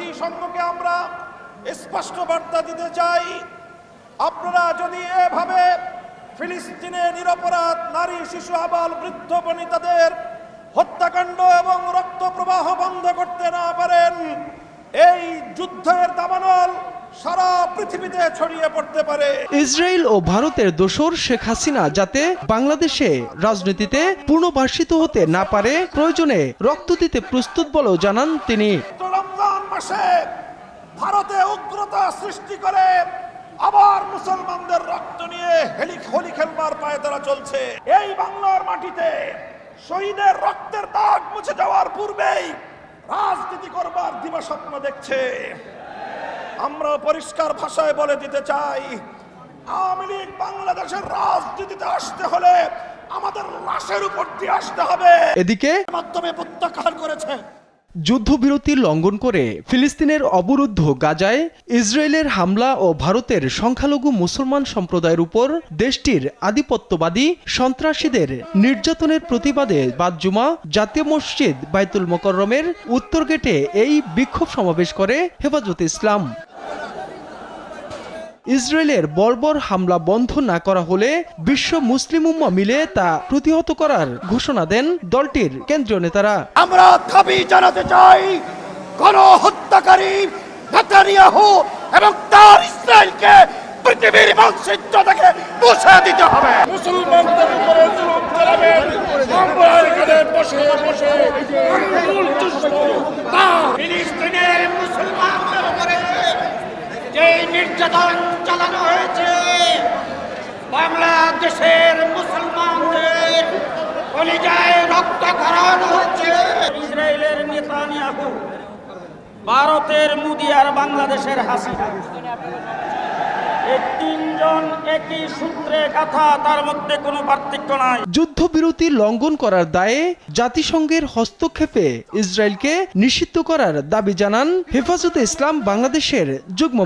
জাতিসংঘকে আমরা স্পষ্ট বার্তা দিতে চাই। আপনারা যদি এভাবে ফিলিস্তিনে নিরপরাধ নারী, শিশু, আবাল, বৃদ্ধ বনিতাদের হত্যাকাণ্ড এবং রক্ত প্রবাহ বন্ধ করতে না পারেন, এই যুদ্ধের দাবানল সারা পৃথিবীতে ছড়িয়ে পড়তে পারে। ইসরায়েল ও ভারতের দোসর শেখ হাসিনা যাতে বাংলাদেশে রাজনীতিতে পুনর্বাসিত হতে না পারে, প্রয়োজনে রক্ত দিতে প্রস্তুত বলেও জানান তিনি। মাসে ভারতে উগ্রতা সৃষ্টি করে আবার মুসলমানদের রক্ত নিয়ে হেলি হোলি খেলবার পায়ে তারা চলছে। এই বাংলার মাটিতে শহীদের রক্তের দাগ মুছে যাওয়ার পূর্বেই রাজনীতি করবার দিবা স্বপ্ন দেখছে। আমরা পরিষ্কার ভাষায় বলে দিতে চাই আওয়ামী লীগ বাংলাদেশের রাজনীতিতে আসতে হলে আমাদের লাশের উপর দিয়ে আসতে হবে। এদিকে? মাধ্যমে প্রত্যাখ্যান করেছে। যুদ্ধবিরতি লঙ্ঘন করে ফিলিস্তিনের অবরুদ্ধ গাজায় ইসরায়েলের হামলা ও ভারতের সংখ্যালঘু মুসলমান সম্প্রদায়ের উপর দেশটির আধিপত্যবাদী সন্ত্রাসীদের নির্যাতনের প্রতিবাদে বাদজুমা জাতীয় মসজিদ বাইতুল মোকরমের উত্তর গেটে এই বিক্ষোভ সমাবেশ করে হেফাজতে ইসলাম। ইসরায়েলের বর্বর হামলা বন্ধ না করা হলে বিশ্ব মুসলিম উম্মা মিলে তা প্রতিহত করার ঘোষণা দেন দলটির কেন্দ্রীয় নেতারা। আমরা দাবি জানাতে চাই কোন হত্যাকারী নেতানিয়াহু এবং তার ইসরায়েলকে পৃথিবীর মানচিত্র থেকে মুছে দিতে হবে। মুসলমানদের উপরে জুলুম চালাবেন আমরা এখানে বসে। বসে ফিলিস্তিনের মুসলমানদের উপরে যে নির্যাতন চালানো হয়েছে। বাংলাদেশের মুসলমানদের কলিজায় রক্ত খরানো হচ্ছে। ইসরায়েলের নেতানিয়াহু, ভারতের মুদি আর বাংলাদেশের এই নাই। যুদ্ধবিরতি লঙ্ঘন করার দায়ে জাতিসংঘের হস্তক্ষেপে ইসরায়েলকে নিষিদ্ধ করার দাবি জানান হেফাজতে ইসলাম বাংলাদেশের যুগ্ম